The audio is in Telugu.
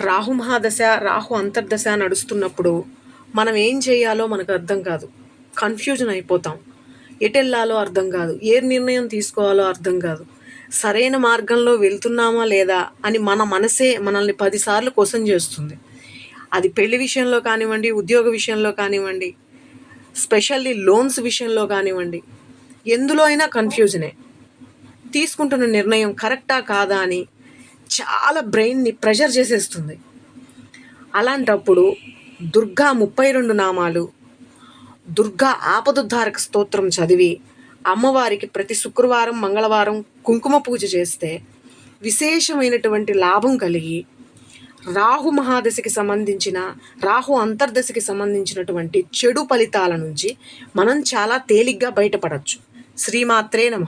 రాహు మహాదశ రాహు అంతర్దశ నడుస్తున్నప్పుడు మనం ఏం చేయాలో మనకు అర్థం కాదు. కన్ఫ్యూజన్ అయిపోతాం. ఎటెళ్ళాలో అర్థం కాదు. ఏ నిర్ణయం తీసుకోవాలో అర్థం కాదు. సరైన మార్గంలో వెళ్తున్నామా లేదా అని మన మనసే మనల్ని పదిసార్లు క్వశ్చన్ చేస్తుంది. అది పెళ్ళి విషయంలో కానివ్వండి ఉద్యోగ విషయంలో కానివ్వండి స్పెషల్లీ లోన్స్ విషయంలో కానివ్వండి ఎందులో అయినా కన్ఫ్యూజనే. తీసుకుంటున్న నిర్ణయం కరెక్టా కాదా అని చాలా బ్రెయిన్ని ప్రెషర్ చేసేస్తుంది. అలాంటప్పుడు దుర్గా ముప్పై రెండు నామాలు దుర్గా ఆపదుద్ధారక స్తోత్రం చదివి అమ్మవారికి ప్రతి శుక్రవారం మంగళవారం కుంకుమ పూజ చేస్తే విశేషమైనటువంటి లాభం కలిగి రాహు మహాదశకి సంబంధించిన రాహు అంతర్దశకి సంబంధించినటువంటి చెడు ఫలితాల నుంచి మనం చాలా తేలిగ్గా బయటపడవచ్చు శ్రీమాత్రే నమ.